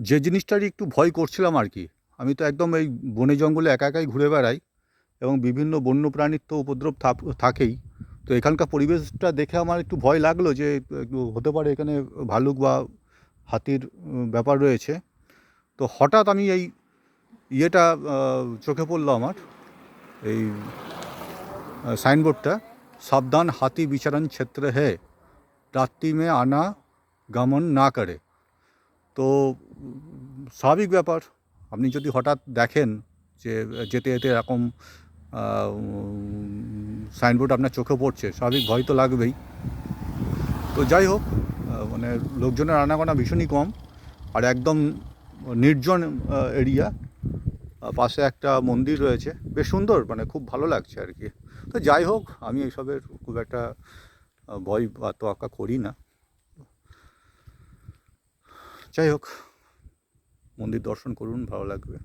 যে জিনিসটারই একটু ভয় করছিলাম আর কি। আমি তো একদম এই বনে জঙ্গলে একা একাই ঘুরে বেড়াই এবং বিভিন্ন বন্য প্রাণীর তো উপদ্রব থাক- থাকেই। তো এখানকার পরিবেশটা দেখে আমার একটু ভয় লাগল যে হতে পারে এখানে ভালুক বা হাতির ব্যাপার রয়েছে। তো হঠাৎ আমি এই ইয়েটা চোখে পড়ল আমার, এই সাইনবোর্ডটা, সাবধান হাতি বিচারণ ক্ষেত্রে হে, রাত্রি মে আনা গমন না করে। তো স্বাভাবিক ব্যাপার। আপনি যদি হঠাৎ দেখেন যে যেতে যেতে এরকম সাইনবোর্ড আপনার চোখে পড়ছে, স্বাভাবিক ভয় তো লাগবেই। তো যাই হোক মানে লোকজনের আনাগোনা ভীষণই কম। আর একদম নির্জন এরিয়া পাশে একটা মন্দির রয়েছে। বেশ সুন্দর মানে খুব ভালো লাগছে আর কি। তো যাই হোক, আমি এইসবের খুব একটা ভয় বা তোয়াক্কা করি না। যাই হোক। মন্দির দর্শন করুন ভালো লাগবে।